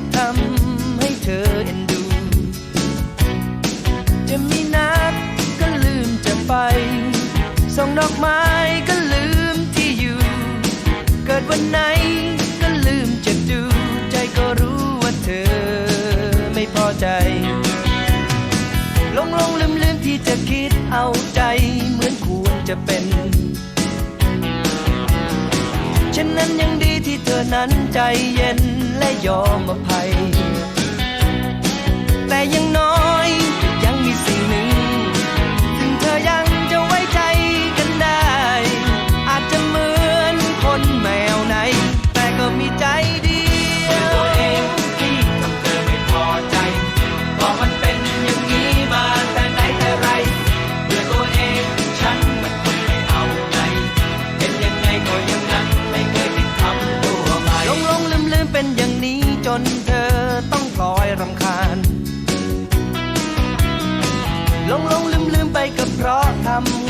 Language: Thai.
จะทำให้เธอเอ็นดู จะมีนัดก็ลืมจะไป ส่งดอกไม้ก็ลืมที่อยู่ เกิดวันไหนก็ลืมจะดู ใจก็รู้ว่าเธอไม่พอใจ ลงลงลืมลืมที่จะคิดเอาใจเหมือนควรจะเป็น ฉันนั้นยังดี ที่เธอนั้นใจเย็นและยอมอภัย แต่ยังน้อย ต้องพลอยรำคาญ ลงลงลืมลืมไปก็เพราะทำ